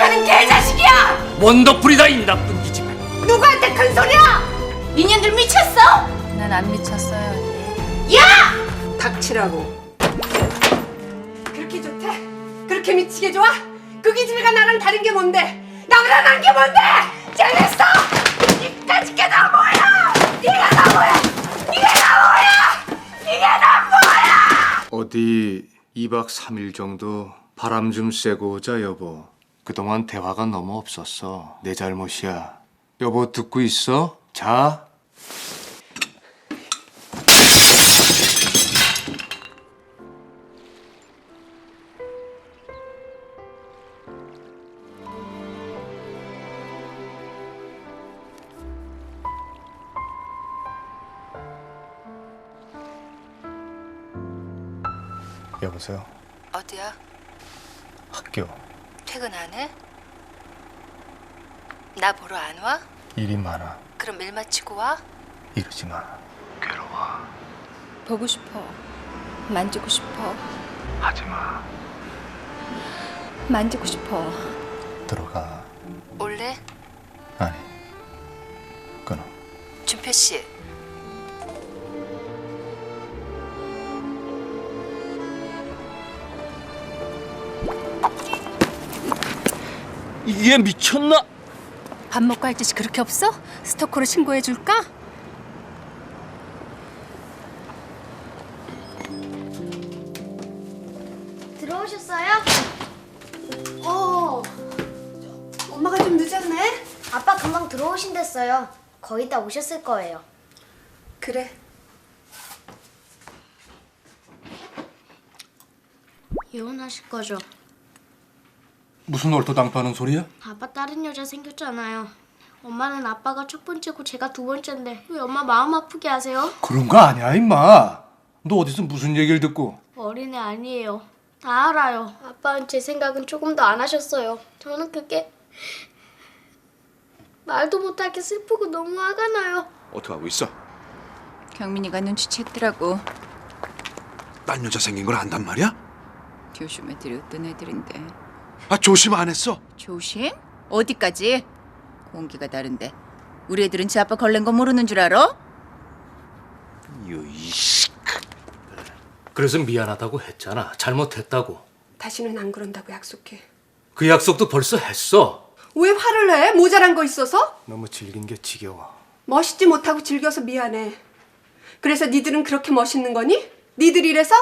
남편은 개자식이야! 원더풀이다 이 나쁜 기집애 누구한테 큰 소리야! 이년들 미쳤어? 난 안 미쳤어요, 언니. 야! 닥치라고. 그렇게 좋대? 그렇게 미치게 좋아? 그 기집애가 나랑 다른 게 뭔데? 나보다 난게 뭔데? 재밌어! 이까짓 게다 뭐야? 네가 다 뭐야? 이게 다 뭐야? 이게 다 뭐야? 어디 2박 3일 정도 바람 좀 쐬고 오자 여보 그동안 대화가 너무 없었어. 내 잘못이야. 여보 듣고 있어? 자. 여보세요? 어디야? 학교 퇴근 안 해? 나 보러 안 와? 일이 많아 그럼 일 마치고 와? 이러지 마 괴로워 보고 싶어. 만지고 싶어. 하지 마 만지고 싶어. 들어가 올래? 아니 끊어 준표 씨. 이게 미쳤나? 밥 먹고 할 짓이 그렇게 없어? 스토커로 신고해 줄까? 들어오셨어요? 어, 엄마가 좀 늦었네? 아빠 금방 들어오신댔어요. 거의 다 오셨을 거예요. 그래. 이혼하실 거죠? 무슨 얼토당토하는 소리야? 아빠 다른 여자 생겼잖아요. 엄마는 아빠가 첫 번째고 제가 두 번째인데 왜 엄마 마음 아프게 하세요? 그런 거 아니야 임마 너 어디서 무슨 얘기를 듣고 어린애 아니에요. 다 알아요. 아빠는 제 생각은 조금 더안 하셨어요. 저는 그게 말도 못하게 슬프고 너무 화가 나요. 어떡하고 있어? 경민이가 눈치챘더라고. 딴 여자 생긴 걸 안단 말이야? 조심해들이 어떤 애들인데. 아 조심 안 했어? 조심? 어디까지? 공기가 다른데. 우리 애들은 지 아빠 걸린 거 모르는 줄 알아? 유이씨 그래서 미안하다고 했잖아 잘못했다고 다시는 안 그런다고 약속해. 그 약속도 벌써 했어 왜 화를 내? 모자란 거 있어서? 너무 질긴 게 지겨워 멋있지 못하고 즐겨서 미안해. 그래서 니들은 그렇게 멋있는 거니? 니들 이래서?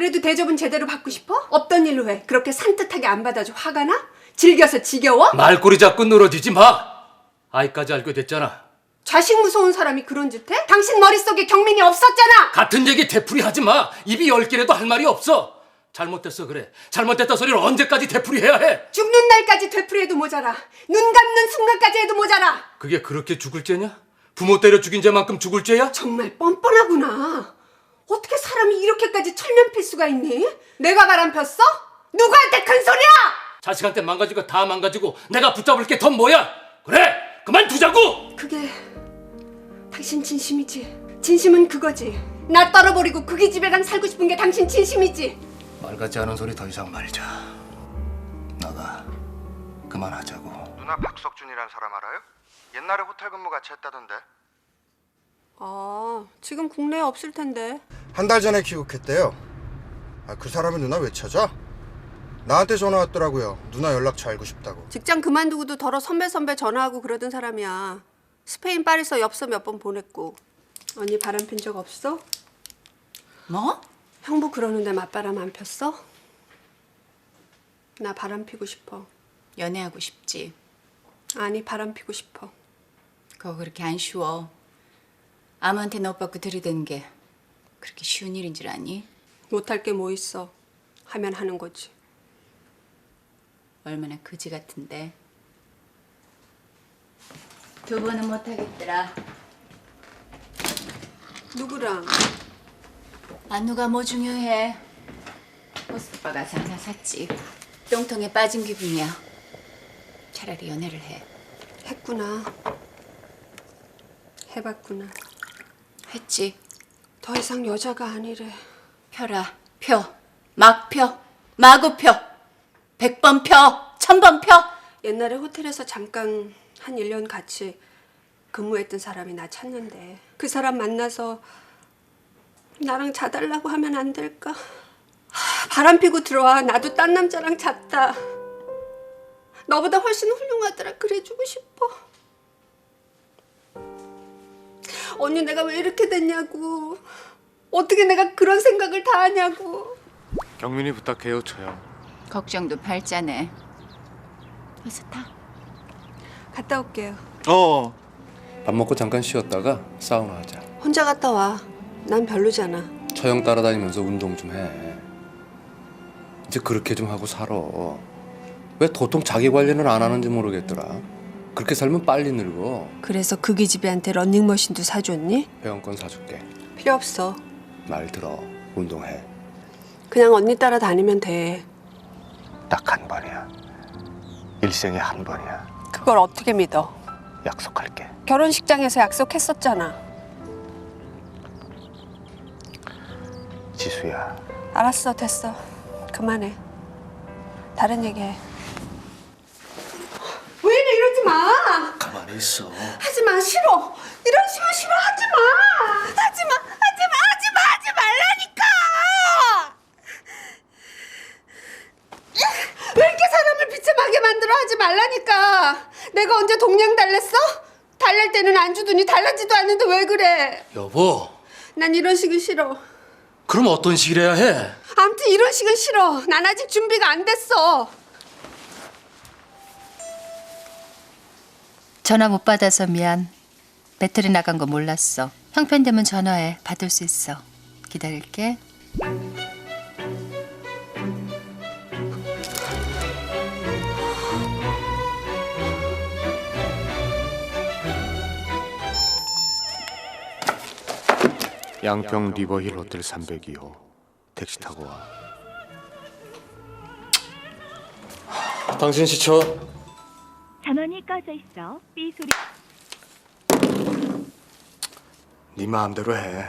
그래도 대접은 제대로 받고 싶어? 없던 일로 해. 그렇게 산뜻하게 안 받아줘 화가 나? 즐겨서 지겨워? 말꼬리 잡고 늘어지지 마 아이까지 알게 됐잖아 자식 무서운 사람이 그런 짓 해? 당신 머릿속에 경민이 없었잖아! 같은 얘기 되풀이 하지 마 입이 열 개라도 할 말이 없어 잘못됐어 그래 잘못됐다 소리를 언제까지 되풀이해야 해 죽는 날까지 되풀이해도 모자라. 눈 감는 순간까지 해도 모자라. 그게 그렇게 죽을 죄냐? 부모 때려 죽인 죄만큼 죽을 죄야? 정말 뻔뻔하구나. 어떻게 사람이 이렇게까지 철면 필 수가 있니? 내가 바람 폈어? 누구한테 큰 소리야! 자식한테 망가지고 다 망가지고 내가 붙잡을 게 더 뭐야? 그래 그만 두자고! 그게 당신 진심이지. 진심은 그거지. 나 떨어버리고 그 기집애랑 살고 싶은 게 당신 진심이지. 말 같지 않은 소리 더 이상 말자 나가 그만하자고 누나 박석준이란 사람 알아요? 옛날에 호텔 근무 같이 했다던데. 아, 지금 국내에 없을 텐데. 한 달 전에 귀국했대요. 아, 그 사람을 누나 왜 찾아? 나한테 전화 왔더라고요. 누나 연락처 알고 싶다고. 직장 그만두고도 더러 선배 선배 전화하고 그러던 사람이야. 스페인 파리서 엽서 몇 번 보냈고. 언니 바람 핀 적 없어? 뭐? 형부 그러는데 맞바람 안 폈어? 나 바람 피고 싶어. 연애하고 싶지. 아니 바람 피고 싶어. 그거 그렇게 안 쉬워. 아무한테 너 받고 들이대는 게 그렇게 쉬운 일인 줄 아니? 못할 게 뭐 있어. 하면 하는 거지. 얼마나 그지 같은데. 두 번은 못하겠더라. 누구랑? 안누가 뭐 중요해? 호스파 가서 하나 샀지. 똥통에 빠진 기분이야. 차라리 연애를 해. 했구나. 해봤구나. 했지. 더 이상 여자가 아니래. 펴라. 펴. 막 펴. 마구 펴. 백 번 펴. 천 번 펴. 옛날에 호텔에서 잠깐 한 1년 같이 근무했던 사람이 나 찾는데 그 사람 만나서 나랑 자달라고 하면 안 될까? 하, 바람 피고 들어와. 나도 딴 남자랑 잤다. 너보다 훨씬 훌륭하더라. 그래주고 싶어. 언니 내가 왜 이렇게 됐냐고. 어떻게 내가 그런 생각을 다 하냐고. 경민이 부탁해요, 처형. 걱정도 팔자네. 어서 타. 갔다 올게요. 어. 밥 먹고 잠깐 쉬었다가 사우나 하자. 혼자 갔다 와. 난 별로잖아. 처형 따라다니면서 운동 좀 해. 이제 그렇게 좀 하고 살아. 왜 도통 자기 관리는 안 하는지 모르겠더라. 그렇게 살면 빨리 늙어. 그래서 그 기집애한테 런닝머신도 사줬니? 회원권 사줄게. 필요 없어. 말 들어. 운동해. 그냥 언니 따라 다니면 돼. 딱 한 번이야. 일생에 한 번이야. 그걸 어떻게 믿어? 약속할게. 결혼식장에서 약속했었잖아. 지수야. 알았어, 됐어. 그만해. 다른 얘기해. 마. 가만히 있어. 하지 마 싫어. 이런 식으로 싫어 하지 마. 하지 마. 하지 마. 하지 마. 하지 말라니까. 왜 이렇게 사람을 비참하게 만들어 하지 말라니까. 내가 언제 동양 달랬어? 달랠 때는 안 주더니 달라지도 않는데 왜 그래? 여보, 난 이런 식이 싫어. 그럼 어떤 식이래야 해? 아무튼 이런 식은 싫어. 난 아직 준비가 안 됐어. 전화 못 받아서 미안. 배터리 나간 거 몰랐어. 형편되면 전화해. 받을 수 있어. 기다릴게. 양평 리버힐 호텔 302호. 택시 타고 와. 당신 시쳐. 전원이 꺼져 있어. 삐 소리. 네 마음대로 해.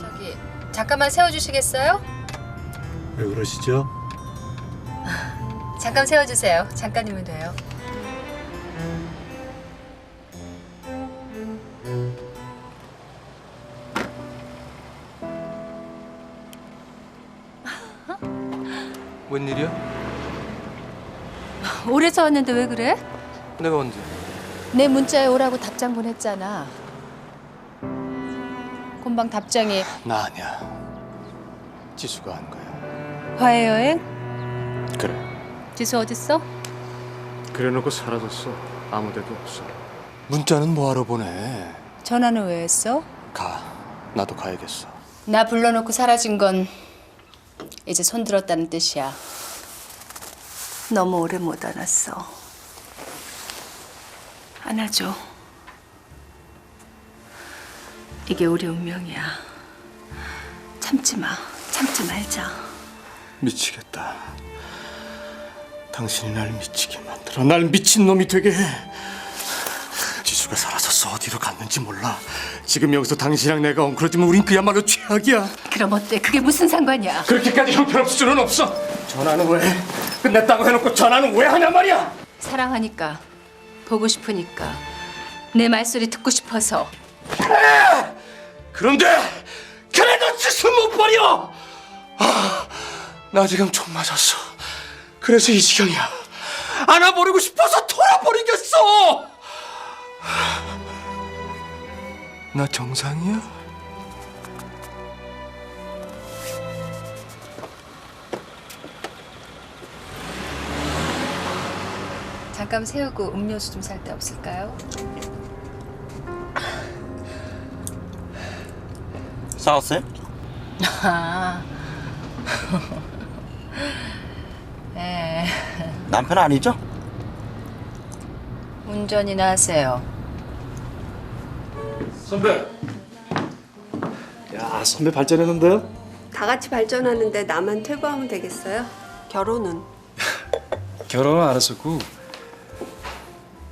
저기 잠깐만 세워주시겠어요? 왜 그러시죠? 잠깐 세워주세요. 잠깐이면 돼요. 오래 서 왔는데 왜 그래? 내가 언제? 내 문자에 오라고 답장 보냈잖아. 금방 답장이 나 아니야. 지수가 한 거야. 화해 여행? 그래. 지수 어딨어? 그래놓고 사라졌어. 아무 데도 없어. 문자는 뭐하러 보내? 전화는 왜 했어? 가. 나도 가야겠어. 나 불러놓고 사라진 건 이제 손 들었다는 뜻이야. 너무 오래 못 안았어. 안아줘. 이게 우리 운명이야. 참지 마. 참지 말자. 미치겠다. 당신이 날 미치게 만들어. 날 미친 놈이 되게 해. 지수가 사라졌어. 어디로 갔는지 몰라. 지금 여기서 당신이랑 내가 엉클어지면 우린 그야말로 최악이야. 그럼 어때? 그게 무슨 상관이야? 그렇게까지 형편없을 수는 없어. 전화는 왜? 끝냈다고 해놓고 전화는 왜 하냐 말이야? 사랑하니까. 보고 싶으니까. 내 말소리 듣고 싶어서. 그런데 그래도 지수 못 버려. 아, 나 지금 총 맞았어. 그래서 이 지경이야. 안아버리고 싶어서 돌아버리겠어. 나 정상이야? 잠깐 세우고 음료수 좀 살 데 없을까요? 싸웠어요? 아. 네. 남편 아니죠? 운전이나 하세요. 선배. 야 선배 발전했는데요? 다 같이 발전하는데 나만 퇴보하면 되겠어요? 결혼은? 결혼은 안 했었고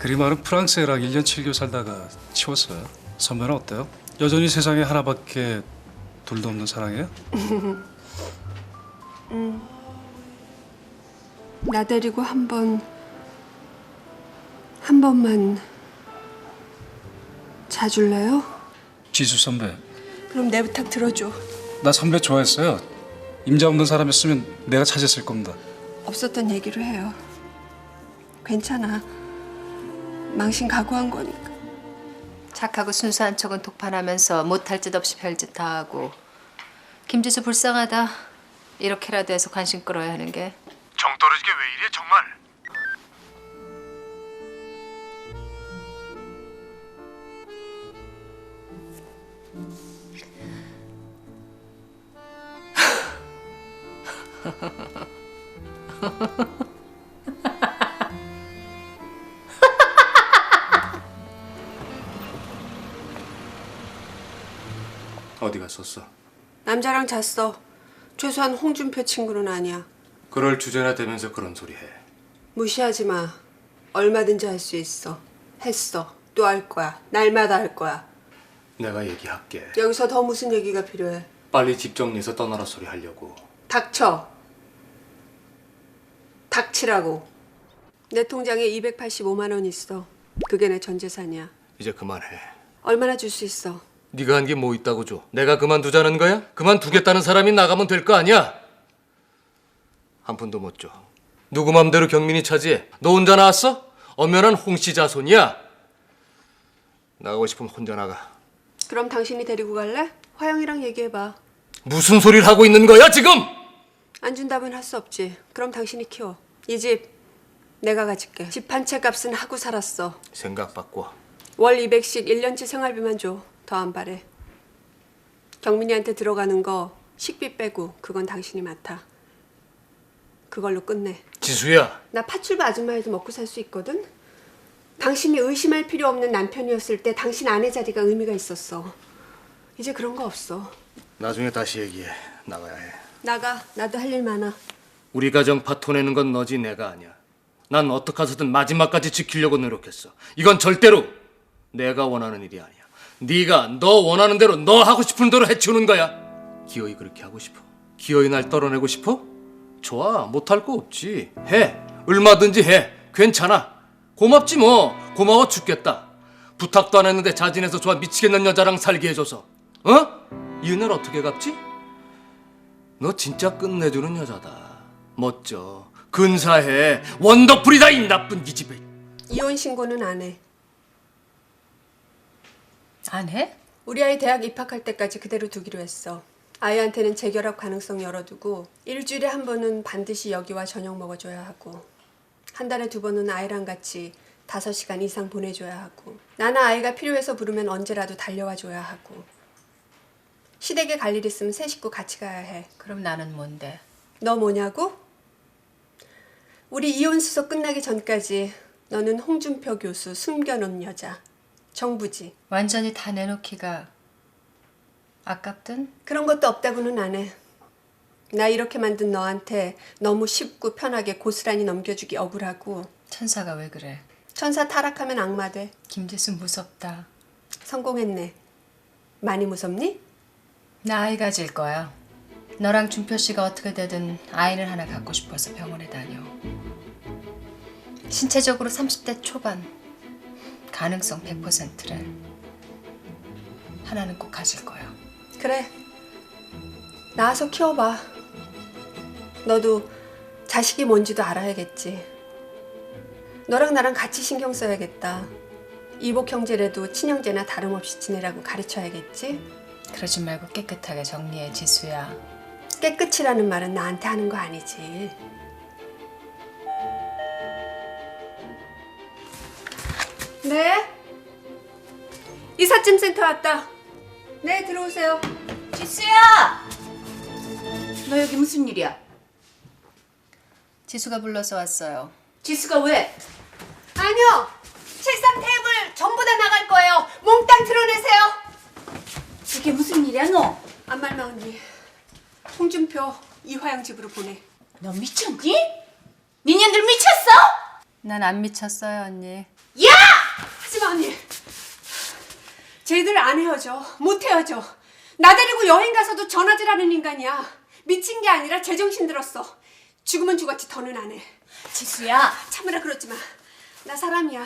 그리 많은 프랑스 애랑 1년 7개월 살다가 치웠어요. 선배는 어때요? 여전히 세상에 하나밖에 둘도 없는 사랑이에요? 나 데리고 한 번, 한 번만 자줄래요? 지수 선배. 그럼 내 부탁 들어줘. 나 선배 좋아했어요. 임자 없는 사람이었으면 내가 찾았을 겁니다. 없었던 얘기를 해요. 괜찮아. 망신 각오한 거니까. 착하고 순수한 척은 독판하면서 못할 짓 없이 별짓 다 하고 김지수 불쌍하다. 이렇게라도 해서 관심 끌어야 하는 게 정 떨어지게 왜 이래 정말? 어디 갔었어? 남자랑 잤어. 최소한 홍준표 친구는 아니야. 그럴 주제나 되면서 그런 소리 해. 무시하지 마. 얼마든지 할 수 있어. 했어. 또 할 거야. 날마다 할 거야. 내가 얘기할게. 여기서 더 무슨 얘기가 필요해? 빨리 집 정리해서 떠나라 소리 하려고. 닥쳐. 닥치라고. 내 통장에 285만 원 있어. 그게 내 전 재산이야. 이제 그만해. 얼마나 줄 수 있어? 네가 한 게 뭐 있다고 줘? 내가 그만두자는 거야? 그만두겠다는 사람이 나가면 될 거 아니야? 한 푼도 못 줘. 누구 맘대로 경민이 차지해? 너 혼자 나왔어? 엄연한 홍씨 자손이야. 나가고 싶으면 혼자 나가. 그럼 당신이 데리고 갈래? 화영이랑 얘기해봐. 무슨 소리를 하고 있는 거야 지금? 안 준다면 할 수 없지. 그럼 당신이 키워. 이 집 내가 가질게. 집 한 채 값은 하고 살았어. 생각 바꿔. 월 200씩 1년치 생활비만 줘. 더안 바래. 경민이한테 들어가는 거 식비 빼고 그건 당신이 맡아. 그걸로 끝내. 지수야. 나 파출부 아줌마 해도 먹고 살 수 있거든. 당신이 의심할 필요 없는 남편이었을 때 당신 아내 자리가 의미가 있었어. 이제 그런 거 없어. 나중에 다시 얘기해. 나가야 해. 나가. 나도 할 일 많아. 우리 가정 파토내는 건 너지 내가 아니야. 난 어떻게 해서든 마지막까지 지키려고 노력했어. 이건 절대로 내가 원하는 일이 아니야. 네가 너 원하는 대로 너 하고 싶은 대로 해치우는 거야. 기어이 그렇게 하고 싶어? 기어이 날 떨어내고 싶어? 좋아. 못할 거 없지. 해. 얼마든지 해. 괜찮아. 고맙지 뭐. 고마워 죽겠다. 부탁도 안 했는데 자진해서 좋아 미치겠는 여자랑 살게 해줘서. 어? 이 은혜를 어떻게 갚지? 너 진짜 끝내주는 여자다. 멋져. 근사해. 원더풀이다 이 나쁜 기집애. 이혼 신고는 안 해. 안 해? 우리 아이 대학 입학할 때까지 그대로 두기로 했어. 아이한테는 재결합 가능성 열어두고 일주일에 한 번은 반드시 여기와 저녁 먹어줘야 하고 한 달에 두 번은 아이랑 같이 다섯 시간 이상 보내줘야 하고 나나 아이가 필요해서 부르면 언제라도 달려와 줘야 하고 시댁에 갈 일 있으면 새 식구 같이 가야 해. 그럼 나는 뭔데? 너 뭐냐고? 우리 이혼 수속 끝나기 전까지 너는 홍준표 교수 숨겨놓은 여자 정부지. 완전히 다 내놓기가 아깝든? 그런 것도 없다고는 안 해. 나 이렇게 만든 너한테 너무 쉽고 편하게 고스란히 넘겨주기 억울하고 천사가 왜 그래? 천사 타락하면 악마 돼. 김지수 무섭다. 성공했네. 많이 무섭니? 나 아이 가질 거야. 너랑 준표 씨가 어떻게 되든 아이를 하나 갖고 싶어서 병원에 다녀. 신체적으로 30대 초반. 가능성 100%래. 하나는 꼭 가질 거야. 그래. 나와서 키워봐. 너도 자식이 뭔지도 알아야겠지. 너랑 나랑 같이 신경 써야겠다. 이복 형제라도 친형제나 다름없이 지내라고 가르쳐야겠지. 그러지 말고 깨끗하게 정리해 지수야. 깨끗이라는 말은 나한테 하는 거 아니지. 네. 이삿짐 센터 왔다. 네, 들어오세요. 지수야! 너 여기 무슨 일이야? 지수가 불러서 왔어요. 지수가 왜? 아니요. 73 테이블 전부 다 나갈 거예요. 몽땅 드러내세요. 이게 무슨 일이야 너? 안말마 언니. 홍준표 이화영 집으로 보내. 너 미쳤니? 니년들 미쳤어? 난 안 미쳤어요, 언니. 하지마 언니. 쟤들 안 헤어져. 못 헤어져. 나 데리고 여행 가서도 전화질하는 인간이야. 미친 게 아니라 제정신 들었어. 죽으면 죽었지 더는 안 해. 지수야. 참으라 그러지 마. 나 사람이야.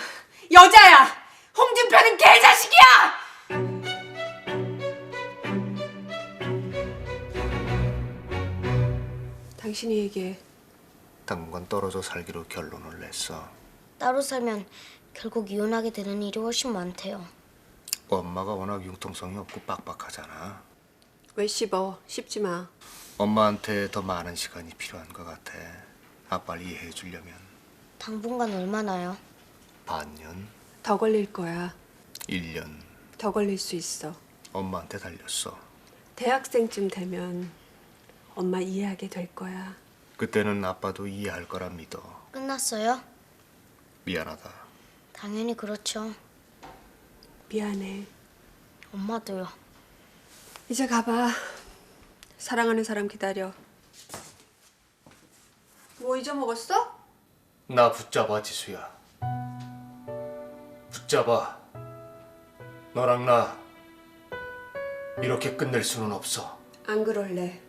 여자야. 홍준표는 개자식이야. 당신이 얘기해. 당분간 떨어져 살기로 결론을 냈어. 따로 살면 결국 이혼하게 되는 일이 훨씬 많대요. 엄마가 워낙 융통성이 없고 빡빡하잖아. 왜 씹어? 씹지 마. 엄마한테 더 많은 시간이 필요한 것 같아. 아빠를 이해해 주려면 당분간 얼마나요? 반년, 더 걸릴 거야. 1년 더 걸릴 수 있어. 엄마한테 달렸어. 대학생쯤 되면 엄마 이해하게 될 거야. 그때는 아빠도 이해할 거라 믿어. 끝났어요? 미안하다. 당연히 그렇죠. 미안해. 엄마도요. 이제 가봐. 사랑하는 사람 기다려. 뭐 잊어먹었어? 나 붙잡아 지수야. 붙잡아. 너랑 나 이렇게 끝낼 수는 없어. 안 그럴래.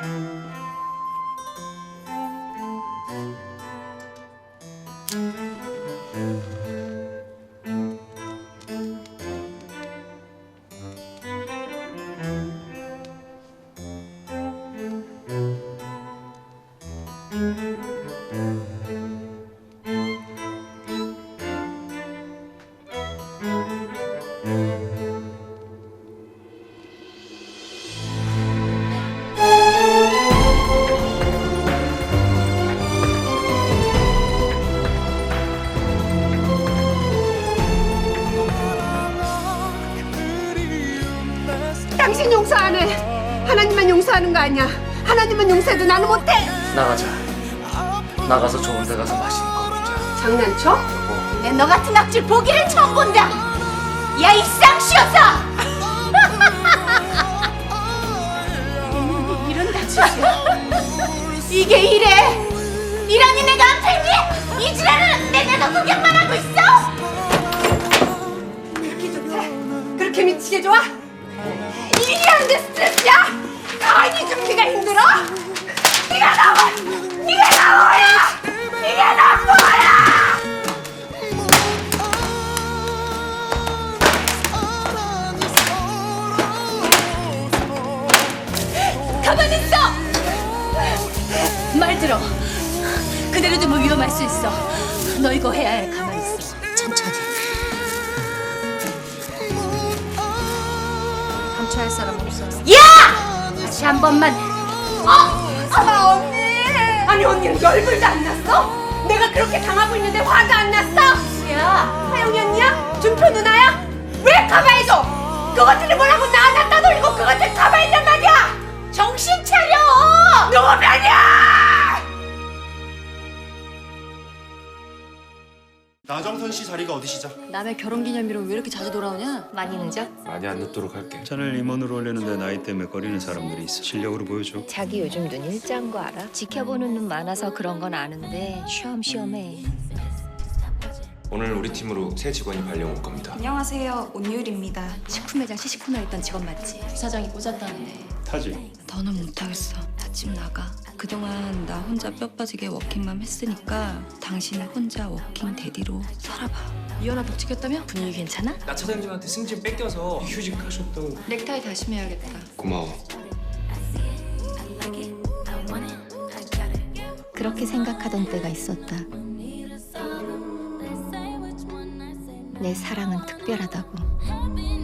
당신 하나님만 용서하는 거 아니야. 하나님만 용서해도 나는 못해. 나가자. 나가서 좋은 데 가서 맛있는 거 먹자. 장난쳐? 내너 같은 악질 보기를 처음 본다. 야 이 쌍시여사. 이런다 지수야. 이게 이래. 이란이 내가 안 팬니? 이 지랄은 내 내가 구경만 하고 있어? 그렇게 좋대? 그렇게 미치게 좋아? 일이 하는데 스트레스 있는데 화도 안 났어? 야! 하영이 언니야? 준표 누나야? 왜 가만히 둬? 그것들이 뭐라고 나나 따돌리고 그것들 가만히 있단 말이야! 정신 차려! 누구 편이야! 나정선 씨 자리가 어디시죠? 남의 결혼 기념일은 왜 이렇게 자주 돌아오냐? 많이 늦어? 많이 안 늦도록 할게. 찬을 임원으로 올리는데 나이 때문에 꺼리는 사람들이 있어. 실력으로 보여줘. 자기 요즘 눈 일자인 거 알아? 지켜보는 눈 많아서 그런 건 아는데 쉬엄쉬엄해. 오늘 우리 팀으로 새 직원이 발령 올 겁니다. 안녕하세요, 온유일입니다. 식품 매장 시식 코너 있던 직원 맞지? 부사장이 꽂았다는데. 타지. 더는 못하겠어. 나집 나가. 그동안 나 혼자 뼈 빠지게 워킹맘 했으니까 당신이 혼자 워킹 대디로 살아봐. 이혼아 복직했다며? 분위기 괜찮아? 나 차장님한테 승진 뺏겨서 휴직하셨다고. 넥타이 다시 매야겠다. 고마워. 그렇게 생각하던 때가 있었다. 내 사랑은 특별하다고.